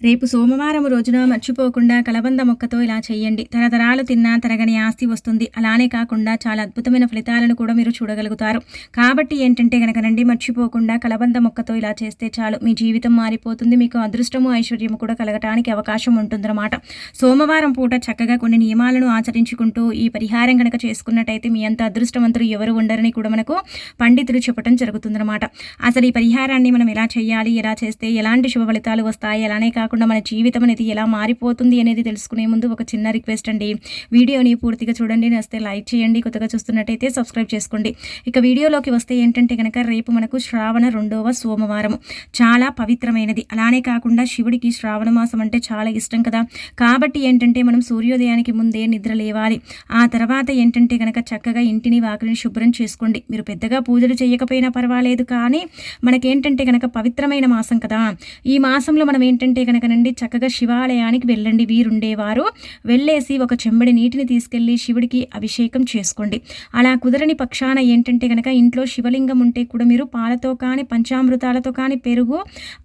రేపు సోమవారం రోజున మర్చిపోకుండా కలబంద మొక్కతో ఇలా చేయండి. తరతరాలు తిన్నా తరగని ఆస్తి వస్తుంది. అలానే కాకుండా చాలా అద్భుతమైన ఫలితాలను కూడా మీరు చూడగలుగుతారు. కాబట్టి ఏంటంటే నండి మర్చిపోకుండా కలబంద మొక్కతో ఇలా చేస్తే చాలు. మీ జీవితం మారిపోతుంది. మీకు అదృష్టము ఐశ్వర్యము కూడా కలగటానికి అవకాశం ఉంటుందన్నమాట. సోమవారం పూట చక్కగా కొన్ని నియమాలను ఆచరించుకుంటూ ఈ పరిహారం కనుక చేసుకున్నట్టయితే మీ అంత అదృష్టవంతులు ఎవరు ఉండరని కూడా మనకు పండితులు చెప్పడం జరుగుతుందన్నమాట. అసలు ఈ పరిహారాన్ని మనం ఎలా చేయాలి ఎలా చేస్తే ఎలాంటి శుభ ఫలితాలు వస్తాయి అలానే కాకుండా మన జీవితం అనేది ఎలా మారిపోతుంది అనేది తెలుసుకునే ముందు ఒక చిన్న రిక్వెస్ట్ అండి. వీడియోని పూర్తిగా చూడండి వస్తే లైక్ చేయండి కొత్తగా చూస్తున్నట్టయితే సబ్స్క్రైబ్ చేసుకోండి. ఇక వీడియోలోకి వస్తే ఏంటంటే కనుక రేపు మనకు శ్రావణ రెండవ సోమవారం. చాలా పవిత్రమైనది. అలానే కాకుండా శివుడికి శ్రావణ మాసం అంటే చాలా ఇష్టం కదా. కాబట్టి ఏంటంటే మనం సూర్యోదయానికి ముందే నిద్ర లేవాలి. ఆ తర్వాత ఏంటంటే కనుక చక్కగా ఇంటిని వాకిలిని శుభ్రం చేసుకోండి. మీరు పెద్దగా పూజలు చేయకపోయినా పర్వాలేదు కానీ మనకేంటంటే కనుక పవిత్రమైన మాసం కదా. ఈ మాసంలో మనం ఏంటంటే కనుక నుండి చక్కగా శివాలయానికి వెళ్ళండి వీరుండేవారు. వెళ్ళేసి ఒక చెంబడి నీటిని తీసుకెళ్ళి శివుడికి అభిషేకం చేసుకోండి. అలా కుదరని పక్షాన ఏంటంటే కనుక ఇంట్లో శివలింగం ఉంటే కూడా మీరు పాలతో కానీ పంచామృతాలతో కానీ పెరుగు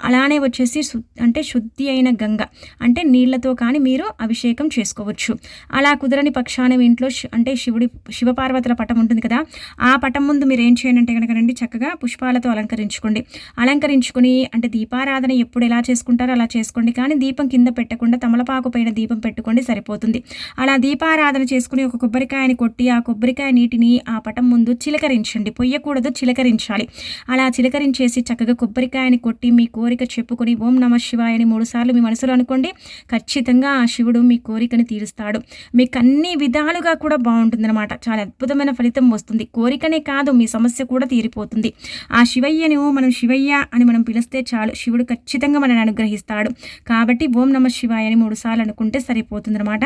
అలానే వచ్చేసి అంటే శుద్ధి అయిన గంగ అంటే నీళ్ళతో కానీ మీరు అభిషేకం చేసుకోవచ్చు. అలా కుదరని పక్షాన ఇంట్లో అంటే శివుడి శివపార్వతుల పటం ఉంటుంది కదా ఆ పటం ముందు మీరు ఏం చేయండి అంటే కనుక రండి చక్కగా పుష్పాలతో అలంకరించుకోండి. అలంకరించుకుని అంటే దీపారాధన ఎప్పుడు ఎలా చేసుకుంటారో అలా చేసుకోండి కానీ దీపం కింద పెట్టకుండా తమలపాకు పైన దీపం పెట్టుకోండి సరిపోతుంది. అలా దీపారాధన చేసుకుని ఒక కొబ్బరికాయని కొట్టి ఆ కొబ్బరికాయ నీటిని ఆ పటం ముందు చిలకరించండి. పొయ్యకూడదు చిలకరించాలి. అలా చిలకరించేసి చక్కగా కొబ్బరికాయని కొట్టి మీ కోరిక చెప్పుకొని ఓం నమ శివాయని మూడు సార్లు మీ మనసులో అనుకోండి ఖచ్చితంగా ఆ శివుడు మీ కోరికని తీరుస్తాడు. మీకు అన్ని విధాలుగా కూడా బాగుంటుందన్నమాట. చాలా అద్భుతమైన ఫలితం వస్తుంది. కోరికనే కాదు మీ సమస్య కూడా తీరిపోతుంది. ఆ శివయ్యను మనం శివయ్య అని మనం పిలిస్తే చాలు. శివుడు ఖచ్చితంగా మనని అనుగ్రహిస్తాడు. కాబట్టి ఓం నమ శివాయ అని మూడు సార్లు అనుకుంటే సరిపోతుందన్నమాట.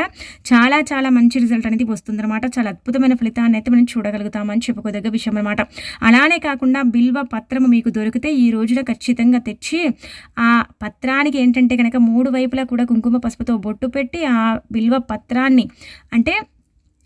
చాలా చాలా మంచి రిజల్ట్ అనేది వస్తుందన్నమాట. చాలా అద్భుతమైన ఫలితాన్ని అయితే మనం చూడగలుగుతామని చెప్పుకోదగ్గ విషయం అనమాట అలానే కాకుండా బిల్వ పత్రము మీకు దొరికితే ఈ రోజున ఖచ్చితంగా తెచ్చి ఆ పత్రానికి ఏంటంటే కనుక మూడు వైపులా కూడా కుంకుమ పసుపుతో బొట్టు పెట్టి ఆ బిల్వ పత్రాన్ని అంటే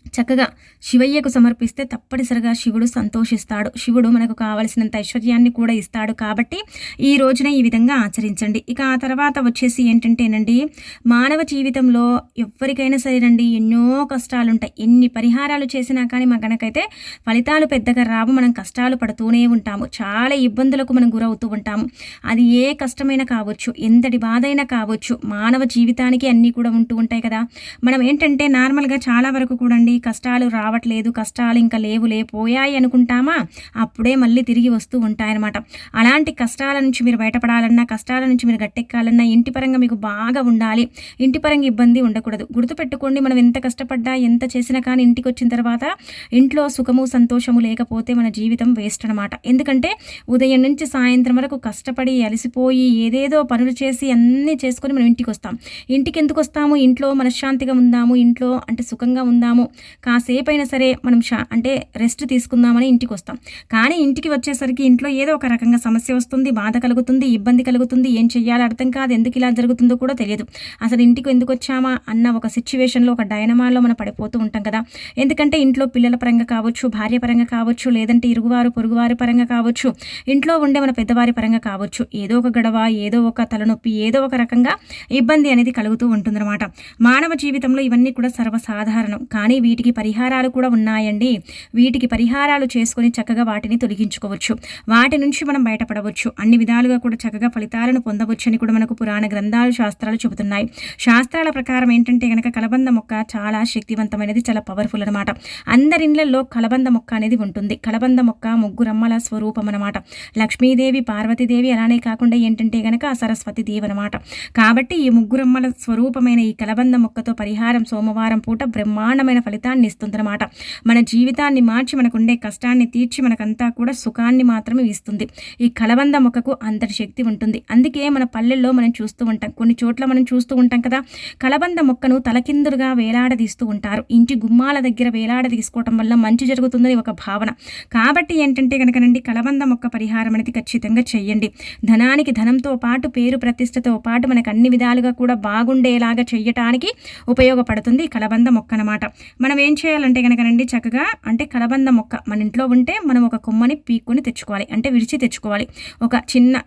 చక్కగా శివయ్యకు సమర్పిస్తే తప్పనిసరిగా శివుడు సంతోషిస్తాడు. శివుడు మనకు కావలసినంత ఐశ్వర్యాన్ని కూడా ఇస్తాడు కాబట్టి ఈ రోజున ఈ విధంగా ఆచరించండి. ఇక ఆ తర్వాత వచ్చేసి ఏంటంటేనండి మానవ జీవితంలో ఎవరికైనా సరేనండి ఎన్నో కష్టాలు ఉంటాయి ఎన్ని పరిహారాలు చేసినా కానీ మా కనుకైతే ఫలితాలు పెద్దగా రావు. మనం కష్టాలు పడుతూనే ఉంటాము. చాలా ఇబ్బందులకు మనం గురవుతూ ఉంటాము. అది ఏ కష్టమైనా కావచ్చు ఎంతటి బాధైనా కావచ్చు మానవ జీవితానికి అన్నీ కూడా ఉంటూ ఉంటాయి కదా. మనం ఏంటంటే నార్మల్గా చాలా వరకు కూడండి కష్టాలు రావట్లేదు కష్టాలు ఇంకా లేవు పోయాయి అనుకుంటామా? అప్పుడే మళ్ళీ తిరిగి వస్తూ ఉంటాయన్నమాట. అలాంటి కష్టాల నుంచి మీరు బయటపడాలన్నా కష్టాల నుంచి మీరు గట్టెక్కాలన్నా ఇంటి పరంగా మీకు బాగా ఉండాలి. ఇంటి పరంగా ఇబ్బంది ఉండకూడదు. గుర్తుపెట్టుకోండి మనం ఎంత కష్టపడ్డా ఎంత చేసినా కానీ ఇంటికి వచ్చిన తర్వాత ఇంట్లో సుఖము సంతోషము లేకపోతే మన జీవితం వేస్ట్ అనమాట ఎందుకంటే ఉదయం నుంచి సాయంత్రం వరకు కష్టపడి అలసిపోయి ఏదేదో పనులు చేసి అన్నీ చేసుకొని మనం ఇంటికి వస్తాం ఇంటికి ఎందుకు వస్తాము? ఇంట్లో మనశ్శాంతిగా ఉందాము? ఇంట్లో అంటే సుఖంగా ఉందాము? కాసేపు అయినా సరే మనం షా అంటే రెస్ట్ తీసుకుందామని ఇంటికి వస్తాం కానీ ఇంటికి వచ్చేసరికి ఇంట్లో ఏదో ఒక రకంగా సమస్య వస్తుంది బాధ కలుగుతుంది ఇబ్బంది కలుగుతుంది ఏం చెయ్యాలో అర్థం కాదు ఎందుకు ఇలా జరుగుతుందో కూడా తెలియదు. అసలు ఇంటికి ఎందుకు వచ్చామా అన్న ఒక సిచ్యువేషన్లో ఒక డైనమాలో మనం పడిపోతూ ఉంటాం కదా. ఎందుకంటే ఇంట్లో పిల్లల పరంగా కావచ్చు భార్య పరంగా కావచ్చు లేదంటే ఇరుగువారు పొరుగువారి పరంగా కావచ్చు ఇంట్లో ఉండే మన పెద్దవారి పరంగా కావచ్చు ఏదో ఒక గడవ ఏదో ఒక తలనొప్పి ఏదో ఒక రకంగా ఇబ్బంది అనేది కలుగుతూ ఉంటుందన్నమాట. మానవ జీవితంలో ఇవన్నీ కూడా సర్వసాధారణం. కానీ వీటి వీటికి పరిహారాలు కూడా ఉన్నాయండి. వీటికి పరిహారాలు చేసుకొని చక్కగా వాటిని తొలగించుకోవచ్చు. వాటి నుంచి మనం బయటపడవచ్చు. అన్ని విధాలుగా కూడా చక్కగా ఫలితాలను పొందవచ్చు అని కూడా మనకు పురాణ గ్రంథాలు శాస్త్రాలు చెబుతున్నాయి. శాస్త్రాల ప్రకారం ఏంటంటే కనుక కలబంద మొక్క చాలా శక్తివంతమైనది చాలా పవర్ఫుల్ అనమాట అందరిళ్ళలో కలబంద మొక్క అనేది ఉంటుంది. కలబంద మొక్క ముగ్గురమ్మల స్వరూపం అనమాట లక్ష్మీదేవి పార్వతీదేవి అలానే కాకుండా ఏంటంటే కనుక సరస్వతి దేవి అనమాట కాబట్టి ఈ ముగ్గురమ్మల స్వరూపమైన ఈ కలబంద మొక్కతో పరిహారం సోమవారం పూట బ్రహ్మాండమైన ఫలితం ఫలితాన్ని ఇస్తుందన్నమాట. మన జీవితాన్ని మార్చి మనకుండే కష్టాన్ని తీర్చి మనకంతా కూడా సుఖాన్ని మాత్రమే ఇస్తుంది. ఈ కలబంద మొక్కకు అంతటి శక్తి ఉంటుంది. అందుకే మన పల్లెల్లో మనం చూస్తూ ఉంటాం. కొన్ని చోట్ల మనం చూస్తూ ఉంటాం కదా. కలబంద మొక్కను తలకిందులుగా వేలాడదీస్తూ ఉంటారు. ఇంటి గుమ్మాల దగ్గర వేలాడదీసుకోవటం వల్ల మంచి జరుగుతుందని ఒక భావన. కాబట్టి ఏంటంటే కనుకనండి కలబంద మొక్క పరిహారం అనేది ఖచ్చితంగా చెయ్యండి. ధనానికి ధనంతో పాటు పేరు ప్రతిష్టతో పాటు మనకు అన్ని విధాలుగా కూడా బాగుండేలాగా చెయ్యటానికి ఉపయోగపడుతుంది కలబంద మొక్క అనమాట మనం ఏం చేయాలంటే కనుకనండి చక్కగా అంటే కలబంద మొక్క మన ఇంట్లో ఉంటే మనం ఒక కొమ్మని పీక్కుని తెచ్చుకోవాలి అంటే విడిచి తెచ్చుకోవాలి. ఒక చిన్న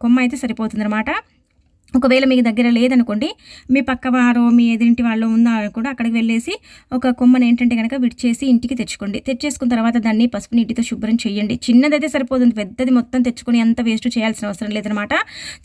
కొమ్మ అయితే సరిపోతుంది అనమాట ఒకవేళ మీకు దగ్గర లేదనుకోండి మీ పక్క వారో మీ ఎదురింటి వాళ్ళు ఉన్నారు కూడా అక్కడికి వెళ్ళేసి ఒక కొమ్మని ఏంటంటే కనుక విడిచేసి ఇంటికి తెచ్చుకోండి. తెచ్చేసుకున్న తర్వాత దాన్ని పసుపు నీటితో శుభ్రం చేయండి. చిన్నదైతే సరిపోతుంది పెద్దది మొత్తం తెచ్చుకొని అంత వేస్ట్ చేయాల్సిన అవసరం లేదనమాట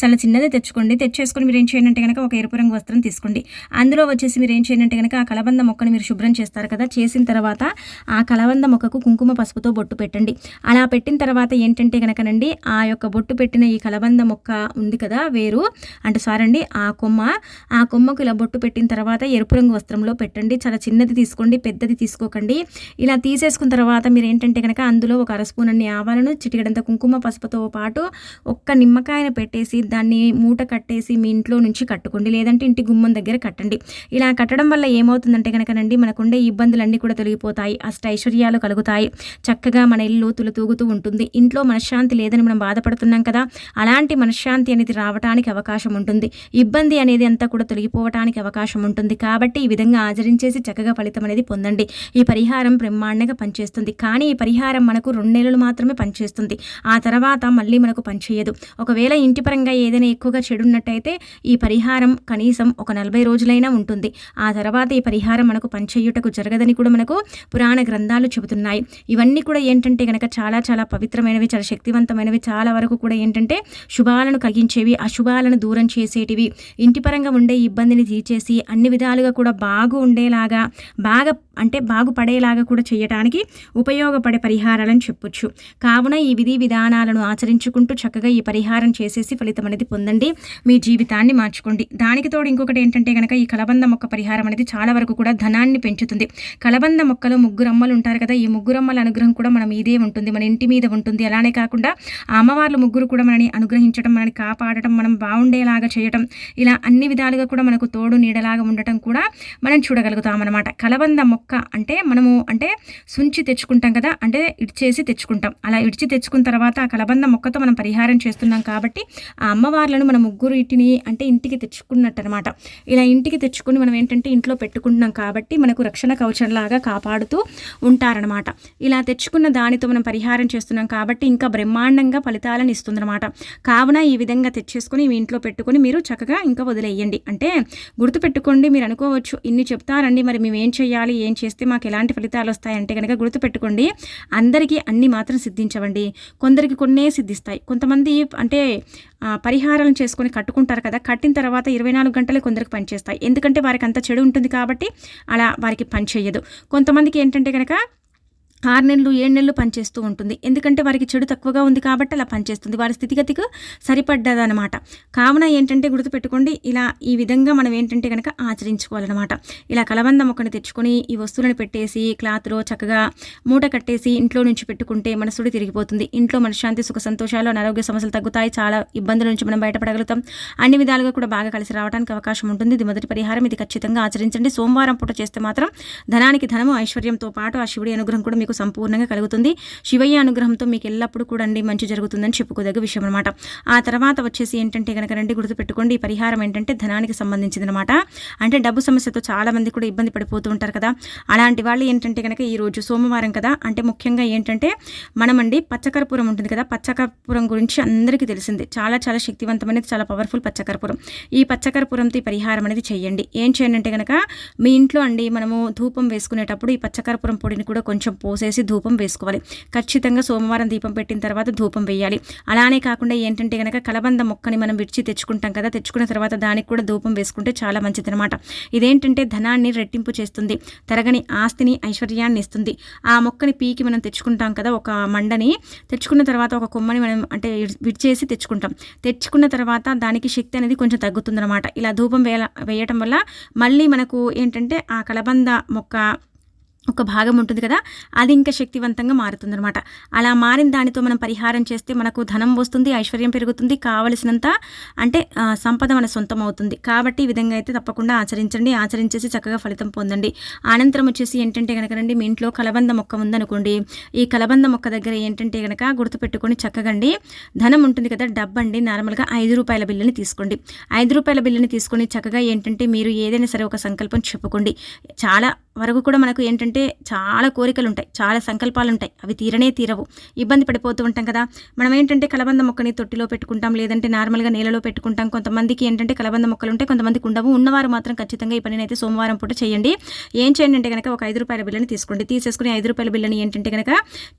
చాలా చిన్నదే తెచ్చుకోండి. తెచ్చేసుకొని మీరు ఏం చేయండి కనుక ఒక ఎరుపు రంగు వస్త్రం తీసుకోండి. అందులో వచ్చేసి మీరు ఏం చేయండి కనుక ఆ కలబంద మొక్కని మీరు శుభ్రం చేస్తారు కదా. చేసిన తర్వాత ఆ కలబంద మొక్కకు కుంకుమ పసుపుతో బొట్టు పెట్టండి. అలా పెట్టిన తర్వాత ఏంటంటే కనుకనండి ఆ యొక్క బొట్టు పెట్టిన ఈ కలబంద మొక్క ఉంది కదా వేరు. అంటే సారీ అండి ఆ కొమ్మ ఆ కొమ్మకు ఇలా బొట్టు పెట్టిన తర్వాత ఎరుపు రంగు వస్త్రంలో పెట్టండి. చాలా చిన్నది తీసుకోండి పెద్దది తీసుకోకండి. ఇలా తీసేసుకున్న తర్వాత మీరు ఏంటంటే కనుక అందులో ఒక అర స్పూన్ అన్ని ఆవాలను చిటికడంత కుంకుమ పసుపుతో పాటు ఒక్క నిమ్మకాయను పెట్టేసి దాన్ని మూట కట్టేసి మీ ఇంట్లో నుంచి కట్టుకోండి. లేదంటే ఇంటి గుమ్మం దగ్గర కట్టండి. ఇలా కట్టడం వల్ల ఏమవుతుందంటే కనుకనండి మనకుండే ఇబ్బందులన్నీ కూడా తొలగిపోతాయి. అష్ట ఐశ్వర్యాలు కలుగుతాయి. చక్కగా మన ఇల్లు తులుతూగుతూ ఉంటుంది. ఇంట్లో మనశ్శాంతి లేదని మనం బాధపడుతున్నాం కదా. అలాంటి మనశ్శాంతి అనేది రావడానికి అవకాశం ఉంటుంది. ఉంటుంది. ఇబ్బంది అనేది అంతా కూడా తొలగిపోవటానికి అవకాశం ఉంటుంది. కాబట్టి ఈ విధంగా ఆచరించేసి చక్కగా ఫలితం అనేది పొందండి. ఈ పరిహారం బ్రహ్మాండంగా పనిచేస్తుంది. కానీ ఈ పరిహారం మనకు రెండు నెలలు మాత్రమే పనిచేస్తుంది. ఆ తర్వాత మళ్ళీ మనకు పనిచేయదు ఒకవేళ ఇంటి పరంగా ఏదైనా ఎక్కువగా చెడున్నట్టయితే ఈ పరిహారం కనీసం ఒక నలభై రోజులైనా ఉంటుంది. ఆ తర్వాత ఈ పరిహారం మనకు పనిచేయుటకు జరగదని కూడా మనకు పురాణ గ్రంథాలు చెబుతున్నాయి. ఇవన్నీ కూడా ఏంటంటే కనుక చాలా చాలా పవిత్రమైనవి చాలా శక్తివంతమైనవి. చాలా వరకు కూడా ఏంటంటే శుభాలను కలిగించేవి అశుభాలను దూరం చేసేటివి. ఇంటి పరంగా ఉండే ఇబ్బందిని తీర్చేసి అన్ని విధాలుగా కూడా బాగు ఉండేలాగా బాగా అంటే బాగుపడేలాగా కూడా చేయటానికి ఉపయోగపడే పరిహారాలను చెప్పొచ్చు. కావున ఈ విధి విధానాలను ఆచరించుకుంటూ చక్కగా ఈ పరిహారం చేసేసి ఫలితం అనేది పొందండి. మీ జీవితాన్ని మార్చుకోండి. దానికి తోడు ఇంకొకటి ఏంటంటే కనుక ఈ కలబంద మొక్క పరిహారం అనేది చాలా వరకు కూడా ధనాన్ని పెంచుతుంది. కలబంద మొక్కలో ముగ్గురు అమ్మలు ఉంటారు కదా ఈ ముగ్గురమ్మల అనుగ్రహం కూడా మనం ఇదే ఉంటుంది మన ఇంటి మీద ఉంటుంది. అలానే కాకుండా అమ్మవార్లు ముగ్గురు కూడా మనని అనుగ్రహించడం మనని కాపాడటం మనం బాగుండేలాగా చేయటం ఇలా అన్ని విధాలుగా కూడా మనకు తోడు నీడలాగా ఉండటం కూడా మనం చూడగలుగుతాం అనమాట కలబంద మొక్క మొక్క అంటే మనము అంటే సుంచి తెచ్చుకుంటాం కదా అంటే ఇడిచేసి తెచ్చుకుంటాం. అలా ఇడిచి తెచ్చుకున్న తర్వాత ఆ కలబంద మొక్కతో మనం పరిహారం చేస్తున్నాం కాబట్టి ఆ అమ్మవార్లను మన ముగ్గురు ఇంటిని అంటే ఇంటికి తెచ్చుకున్నట్టు అనమాట ఇలా ఇంటికి తెచ్చుకుని మనం ఏంటంటే ఇంట్లో పెట్టుకుంటున్నాం కాబట్టి మనకు రక్షణ కవచంలాగా కాపాడుతూ ఉంటారనమాట. ఇలా తెచ్చుకున్న దానితో మనం పరిహారం చేస్తున్నాం కాబట్టి ఇంకా బ్రహ్మాండంగా ఫలితాలను ఇస్తుందన్నమాట కావున ఈ విధంగా తెచ్చేసుకొని మీ ఇంట్లో పెట్టుకొని మీరు చక్కగా ఇంకా వదిలేయండి. అంటే గుర్తుపెట్టుకోండి మీరు అనుకోవచ్చు ఇన్ని చెప్తారండి మరి మేము ఏం చేయాలి ఏం చేస్తే మాకు ఎలాంటి ఫలితాలు వస్తాయంటే కనుక గుర్తుపెట్టుకోండి. అందరికీ అన్ని మాత్రం సిద్ధించవండి. కొందరికి కొన్నే సిద్ధిస్తాయి. కొంతమంది అంటే పరిహారాలను చేసుకొని కట్టుకుంటారు కదా కట్టిన తర్వాత ఇరవై నాలుగు గంటలే కొందరికి పనిచేస్తాయి ఎందుకంటే వారికి అంత చెడు ఉంటుంది కాబట్టి అలా వారికి పని చేయదు. కొంతమందికి ఏంటంటే కనుక ఆరు నెలలు ఏడు నెలలు పనిచేస్తూ ఉంటుంది. ఎందుకంటే వారికి చెడు తక్కువగా ఉంది కాబట్టి అలా పనిచేస్తుంది. వారి స్థితిగతికి సరిపడ్డదనమాట. కావున ఏంటంటే గుర్తుపెట్టుకోండి ఇలా ఈ విధంగా మనం ఏంటంటే కనుక ఆచరించుకోవాలన్నమాట ఇలా కలబంద మొక్కను తెచ్చుకొని ఈ వస్తువులను పెట్టేసి క్లాత్లో చక్కగా మూట కట్టేసి ఇంట్లో నుంచి పెట్టుకుంటే మన సుడి తిరిగిపోతుంది. ఇంట్లో మనశ్శాంతి సుఖ సంతోషాలు అనారోగ్య సమస్యలు తగ్గుతాయి. చాలా ఇబ్బందుల నుంచి మనం బయటపడగలుగుతాం. అన్ని విధాలుగా కూడా బాగా కలిసి రావడానికి అవకాశం ఉంటుంది. ఇది మొదటి పరిహారం. ఇది ఖచ్చితంగా ఆచరించండి. సోమవారం పూట చేస్తే మాత్రం ధనానికి ధనము ఐశ్వర్యంతో పాటు ఆ శివుడి అనుగ్రహం కూడా మీకు సంపూర్ణంగా కలుగుతుంది. శివయ్య అనుగ్రహంతో మీకు ఎల్లప్పుడూ కూడా అండి మంచి జరుగుతుందని చెప్పుకోదగ్గ విషయం అనమాట ఆ తర్వాత వచ్చేసి ఏంటంటే కనుక రండి గుర్తుపెట్టుకోండి ఈ పరిహారం ఏంటంటే ధనానికి సంబంధించింది అనమాట అంటే డబ్బు సమస్యతో చాలామంది కూడా ఇబ్బంది పడిపోతూ ఉంటారు కదా. అలాంటి వాళ్ళు ఏంటంటే కనుక ఈ రోజు సోమవారం కదా. అంటే ముఖ్యంగా ఏంటంటే మనమండి పచ్చకర్పూరం ఉంటుంది కదా. పచ్చకర్పూరం గురించి అందరికీ తెలిసింది. చాలా చాలా శక్తివంతమైనది చాలా పవర్ఫుల్ పచ్చకర్పూరం. ఈ పచ్చకర్పూరంతో ఈ పరిహారం అనేది చేయండి ఏం చేయండి అంటే కనుక మీ ఇంట్లో అండి మనము ధూపం వేసుకునేటప్పుడు ఈ పచ్చకర్పూరం పొడిని కూడా కొంచెం పోసేసి ధూపం వేసుకోవాలి. ఖచ్చితంగా సోమవారం దీపం పెట్టిన తర్వాత ధూపం వేయాలి. అలానే కాకుండా ఏంటంటే కనుక కలబంద మొక్కని మనం విడిచి తెచ్చుకుంటాం కదా తెచ్చుకున్న తర్వాత దానికి కూడా ధూపం వేసుకుంటే చాలా మంచిది అనమాట ఇదేంటంటే ధనాన్ని రెట్టింపు చేస్తుంది. తరగని ఆస్తిని ఐశ్వర్యాన్ని ఇస్తుంది. ఆ మొక్కని పీకి మనం తెచ్చుకుంటాం కదా ఒక మండని తెచ్చుకున్న తర్వాత ఒక కొమ్మని మనం అంటే విడిచేసి తెచ్చుకుంటాం. తెచ్చుకున్న తర్వాత దానికి శక్తి అనేది కొంచెం తగ్గుతుందన్నమాట. ఇలా ధూపం వేయ వేయటం వల్ల మళ్ళీ మనకు ఏంటంటే ఆ కలబంద మొక్క ఒక భాగం ఉంటుంది కదా అది ఇంకా శక్తివంతంగా మారుతుందనమాట అలా మారిన దానితో మనం పరిహారం చేస్తే మనకు ధనం వస్తుంది ఐశ్వర్యం పెరుగుతుంది కావలసినంత అంటే సంపద మన సొంతం అవుతుంది. కాబట్టి ఈ విధంగా అయితే తప్పకుండా ఆచరించండి ఆచరించేసి చక్కగా ఫలితం పొందండి. అనంతరం వచ్చేసి ఏంటంటే కనుక రండి మీ ఇంట్లో కలబంద మొక్క ఉందనుకోండి. ఈ కలబంద మొక్క దగ్గర ఏంటంటే కనుక గుర్తుపెట్టుకొని చక్కగండి. ధనం ఉంటుంది కదా డబ్బండి నార్మల్గా ఐదు రూపాయల బిల్లుని తీసుకోండి. ఐదు రూపాయల బిల్లుని తీసుకొని చక్కగా ఏంటంటే మీరు ఏదైనా సరే ఒక సంకల్పం చెప్పుకోండి. చాలా వరకు కూడా మనకు ఏంటంటే చాలా కోరికలు ఉంటాయి చాలా సంకల్పాలు ఉంటాయి అవి తీరనే తీరవు. ఇబ్బంది పడిపోతూ ఉంటాం కదా. మనం ఏంటంటే కలబంద మొక్కని తొట్టిలో పెట్టుకుంటాం లేదంటే నార్మల్గా నేలలో పెట్టుకుంటాం. కొంతమందికి ఏంటంటే కలబంద మొక్కలు ఉంటాయి కొంతమందికి ఉండవు. ఉన్నవారు మాత్రం ఖచ్చితంగా ఈ పనిని అయితే సోమవారం పూట చేయండి. ఏం చేయండి అంటే కనుక ఒక ఐదు రూపాయల బిల్లని తీసుకోండి. తీసేసుకుని ఐదు రూపాయల బిల్లని ఏంటంటే కనుక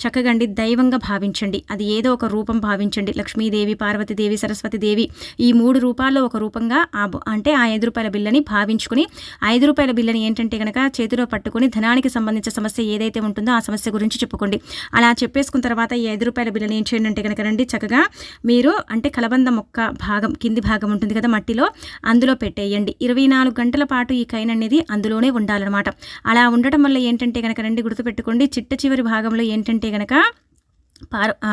చక్కగా అండి దైవంగా భావించండి. అది ఏదో ఒక రూపం భావించండి. లక్ష్మీదేవి పార్వతీదేవి సరస్వతిదేవి ఈ మూడు రూపాల్లో ఒక రూపంగా ఆ అంటే ఆ ఐదు రూపాయల బిల్లని భావించుకుని ఐదు రూపాయల బిల్లని ఏంటంటే కనుక చేతిలో పట్టుకుని ధనానికి సంబంధించిన సమస్య ఏదైతే ఉంటుందో ఆ సమస్య గురించి చెప్పుకోండి. అలా చెప్పేసుకున్న తర్వాత ఈ ఐదు రూపాయల బిల్లని ఏం చేయండి అంటే కనుక రండి చక్కగా మీరు అంటే కలబంద మొక్క భాగం కింది భాగం ఉంటుంది కదా మట్టిలో అందులో పెట్టేయండి. ఇరవై నాలుగు గంటల పాటు ఈ కైన్ అనేది అందులోనే ఉండాలన్నమాట. అలా ఉండటం వల్ల ఏంటంటే కనుక రండి గుర్తుపెట్టుకోండి చిట్ట చివరి భాగంలో ఏంటంటే కనుక పార్ ఆ,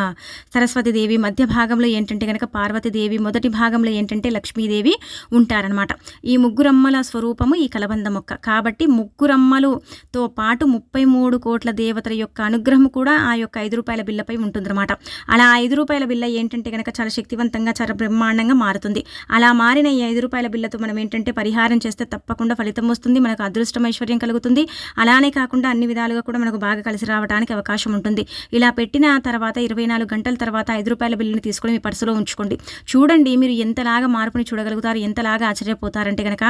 సరస్వతీదేవి మధ్య భాగంలో ఏంటంటే కనుక పార్వతీదేవి మొదటి భాగంలో ఏంటంటే లక్ష్మీదేవి ఉంటారనమాట ఈ ముగ్గురమ్మల స్వరూపము ఈ కలబంద మొక్క. కాబట్టి ముగ్గురమ్మలుతో పాటు ముప్పై మూడు కోట్ల దేవతల యొక్క అనుగ్రహం కూడా ఆ యొక్క ఐదు రూపాయల బిల్లపై ఉంటుందన్నమాట. అలా ఐదు రూపాయల బిల్ల ఏంటంటే కనుక చాలా శక్తివంతంగా చాలా బ్రహ్మాండంగా మారుతుంది. అలా మారిన ఈ ఐదు రూపాయల బిల్లతో మనం ఏంటంటే పరిహారం చేస్తే తప్పకుండా ఫలితం వస్తుంది మనకు అదృష్టం ఐశ్వర్యం కలుగుతుంది. అలానే కాకుండా అన్ని విధాలుగా కూడా మనకు బాగా కలిసి రావడానికి అవకాశం ఉంటుంది. ఇలా పెట్టిన తర్వాత తర్వాత ఇరవై నాలుగు గంటల తర్వాత ఐదు రూపాయల బిల్లుని తీసుకొని మీ పర్సులో ఉంచుకోండి. చూడండి మీరు ఎంతలాగా మార్పుని చూడగలుగుతారు ఎంతలాగా ఆశ్చర్యపోతారంటే కనుక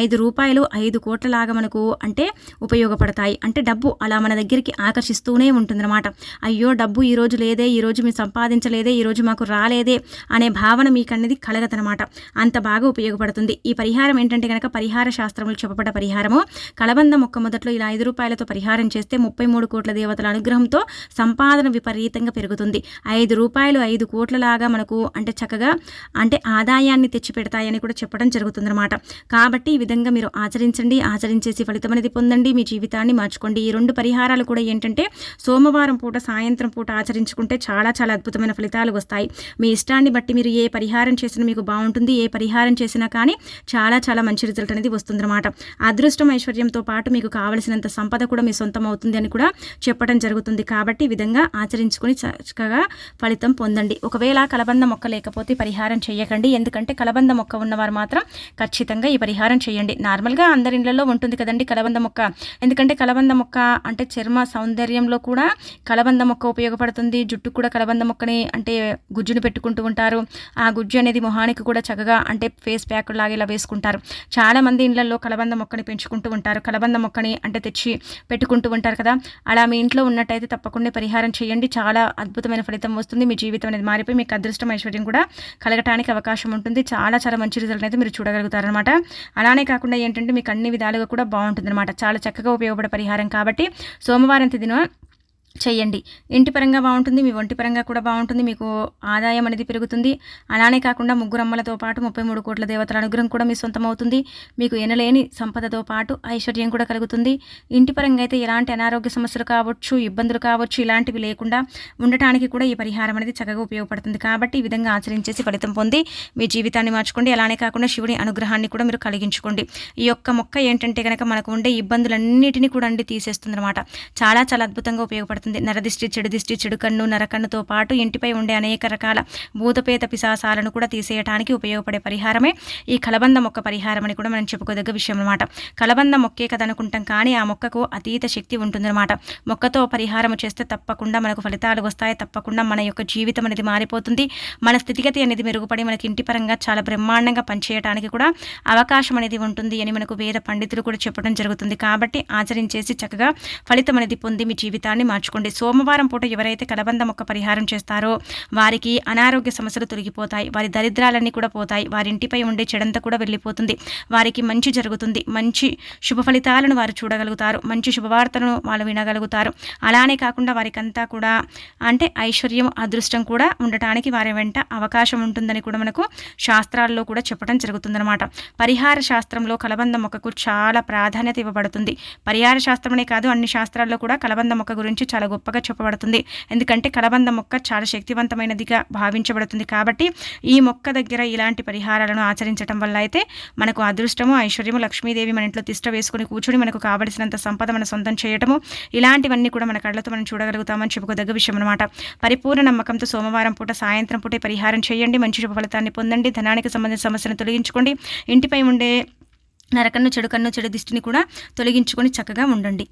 ఐదు రూపాయలు ఐదు కోట్లలాగా మనకు అంటే ఉపయోగపడతాయి. అంటే డబ్బు అలా మన దగ్గరికి ఆకర్షిస్తూనే ఉంటుందన్నమాట. అయ్యో డబ్బు ఈరోజు లేదే ఈ రోజు మీరు సంపాదించలేదే ఈరోజు మాకు రాలేదే అనే భావన మీకు అనేది కలగదనమాట అంత బాగా ఉపయోగపడుతుంది. ఈ పరిహారం ఏంటంటే కనుక పరిహార శాస్త్రములు చెప్పబడ్డ పరిహారము. కలబంద మొక్క మొదట్లో ఇలా ఐదు రూపాయలతో పరిహారం చేస్తే ముప్పై మూడు కోట్ల దేవతల అనుగ్రహంతో సంపాదన విపరీతంగా పెరుగుతుంది. ఐదు రూపాయలు ఐదు కోట్లలాగా మనకు అంటే చక్కగా అంటే ఆదాయాన్ని తెచ్చిపెడతాయని కూడా చెప్పడం జరుగుతుందన్నమాట. కాబట్టి ఈ విధంగా మీరు ఆచరించండి ఆచరించేసి ఫలితం అనేది పొందండి. మీ జీవితాన్ని మార్చుకోండి. ఈ రెండు పరిహారాలు కూడా ఏంటంటే సోమవారం పూట సాయంత్రం పూట ఆచరించుకుంటే చాలా చాలా అద్భుతమైన ఫలితాలు వస్తాయి. మీ ఇష్టాన్ని బట్టి మీరు ఏ పరిహారం చేసినా మీకు బాగుంటుంది ఏ పరిహారం చేసినా కానీ చాలా చాలా మంచి రిజల్ట్ అనేది వస్తుందన్నమాట. అదృష్టం ఐశ్వర్యంతో పాటు మీకు కావలసినంత సంపద కూడా మీ సొంతం అవుతుంది అని కూడా చెప్పడం జరుగుతుంది. కాబట్టి ఈ విధంగా ఆచరించుకుని చక్కగా ఫలితం పొందండి. ఒకవేళ కలబంద మొక్క లేకపోతే పరిహారం చేయకండి ఎందుకంటే కలబంద మొక్క ఉన్నవారు మాత్రం ఖచ్చితంగా ఈ పరిహారం చేయండి నార్మల్గా అందరి ఇళ్ళలో ఉంటుంది కదండి కలబంద మొక్క. ఎందుకంటే కలబంద మొక్క అంటే చర్మ సౌందర్యంలో కూడా కలబంద మొక్క ఉపయోగపడుతుంది. జుట్టు కూడా కలబంద మొక్కని అంటే గుజ్జును పెట్టుకుంటూ ఉంటారు. ఆ గుజ్జు అనేది మొహానికి కూడా చక్కగా అంటే ఫేస్ ప్యాక్ లాగా ఇలా వేసుకుంటారు. చాలా మంది ఇళ్ళలో కలబంద మొక్కని పెంచుకుంటూ ఉంటారు. కలబంద మొక్కని అంటే తెచ్చి పెట్టుకుంటూ ఉంటారు కదా. అలా మీ ఇంట్లో ఉన్నట్టయితే తప్పకుండా పరిహారం చేయండి చాలా అద్భుతమైన ఫలితం వస్తుంది. మీ జీవితం అనేది మారిపోయి మీకు అదృష్టం ఐశ్వర్యం కూడా కలగటానికి అవకాశం ఉంటుంది. చాలా చాలా మంచి రిజల్ట్ అయితే మీరు చూడగలుగుతారనమాట అలానే కాకుండా ఏంటంటే మీకు అన్ని విధాలుగా కూడా బాగుంటుంది అనమాట చాలా చక్కగా ఉపయోగపడే పరిహారం కాబట్టి సోమవారం తిదిన చేయండి. ఇంటి పరంగా బాగుంటుంది మీ ఒంటి పరంగా కూడా బాగుంటుంది మీకు ఆదాయం అనేది పెరుగుతుంది. అలానే కాకుండా ముగ్గురు అమ్మలతో పాటు ముప్పై మూడు కోట్ల దేవతల అనుగ్రహం కూడా మీ సొంతం అవుతుంది మీకు ఎనలేని సంపదతో పాటు ఐశ్వర్యం కూడా కలుగుతుంది. ఇంటి పరంగా అయితే ఎలాంటి అనారోగ్య సమస్యలు కావచ్చు ఇబ్బందులు కావచ్చు ఇలాంటివి లేకుండా ఉండటానికి కూడా ఈ పరిహారం అనేది చక్కగా ఉపయోగపడుతుంది. కాబట్టి ఈ విధంగా ఆచరించేసి ఫలితం పొంది మీ జీవితాన్ని మార్చుకోండి. అలానే కాకుండా శివుని అనుగ్రహాన్ని కూడా మీరు కలిగించుకోండి. ఈ యొక్క మొక్క ఏంటంటే కనుక మనకు ఉండే ఇబ్బందులన్నిటినీ కూడా అండి తీసేస్తుంది అనమాట చాలా చాలా అద్భుతంగా ఉపయోగపడుతుంది. నరదిష్టి చెడు దిష్టి చెడు కన్ను నరకన్నుతో పాటు ఇంటిపై ఉండే అనేక రకాల భూతపేత పిశాసాలను కూడా తీసేయడానికి ఉపయోగపడే పరిహారమే ఈ కలబంద మొక్క పరిహారం అని కూడా మనం చెప్పుకోదగ్గ విషయం అనమాట కలబంద మొక్కే కదా అనుకుంటాం కానీ ఆ మొక్కకు అతీత శక్తి ఉంటుందన్నమాట. మొక్కతో పరిహారం చేస్తే తప్పకుండా మనకు ఫలితాలు వస్తాయి. తప్పకుండా మన యొక్క జీవితం అనేది మారిపోతుంది. మన స్థితిగతి అనేది మెరుగుపడి మనకి ఇంటి పరంగా చాలా బ్రహ్మాండంగా పనిచేయడానికి కూడా అవకాశం అనేది ఉంటుంది అని మనకు వేద పండితులు కూడా చెప్పడం జరుగుతుంది. కాబట్టి ఆచరించేసి చక్కగా ఫలితం అనేది పొంది మీ జీవితాన్ని మార్చుకోండి. సోమవారం పూట ఎవరైతే కలబంద మొక్క పరిహారం చేస్తారో వారికి అనారోగ్య సమస్యలు తొలగిపోతాయి. వారి దరిద్రాలన్నీ కూడా పోతాయి. వారి ఇంటిపై ఉండే చెడంతా కూడా వెళ్ళిపోతుంది. వారికి మంచి జరుగుతుంది. మంచి శుభ ఫలితాలను వారు చూడగలుగుతారు. మంచి శుభవార్తలను వాళ్ళు వినగలుగుతారు. అలానే కాకుండా వారికంతా కూడా అంటే ఐశ్వర్యం అదృష్టం కూడా ఉండటానికి వారి వెంట అవకాశం ఉంటుందని కూడా మనకు శాస్త్రాల్లో కూడా చెప్పడం జరుగుతుందన్నమాట. పరిహార శాస్త్రంలో కలబంద మొక్కకు చాలా ప్రాధాన్యత ఇవ్వబడుతుంది. పరిహార శాస్త్రమనే కాదు అన్ని శాస్త్రాల్లో కూడా కలబంద మొక్క గురించి చాలా గొప్పగా చెప్పబడుతుంది. ఎందుకంటే కలబంద మొక్క చాలా శక్తివంతమైనదిగా భావించబడుతుంది కాబట్టి ఈ మొక్క దగ్గర ఇలాంటి పరిహారాలను ఆచరించడం వల్ల అయితే మనకు అదృష్టము ఐశ్వర్యము లక్ష్మీదేవి మన ఇంట్లో తిష్ట వేసుకుని కూర్చుని మనకు కావలసినంత సంపద మన సొంతం చేయటము ఇలాంటివన్నీ కూడా మన కళ్ళతో మనం చూడగలుగుతామని చెప్పుకోదగ్గ విషయం అనమాట పరిపూర్ణ నమ్మకంతో సోమవారం పూట సాయంత్రం పూట పరిహారం చేయండి. మంచి శుభ ఫలితాన్ని పొందండి. ధనానికి సంబంధించిన సమస్యను తొలగించుకోండి. ఇంటిపై ఉండే నరకన్ను చెడు కన్ను చెడు దిష్టిని కూడా తొలగించుకొని చక్కగా ఉండండి.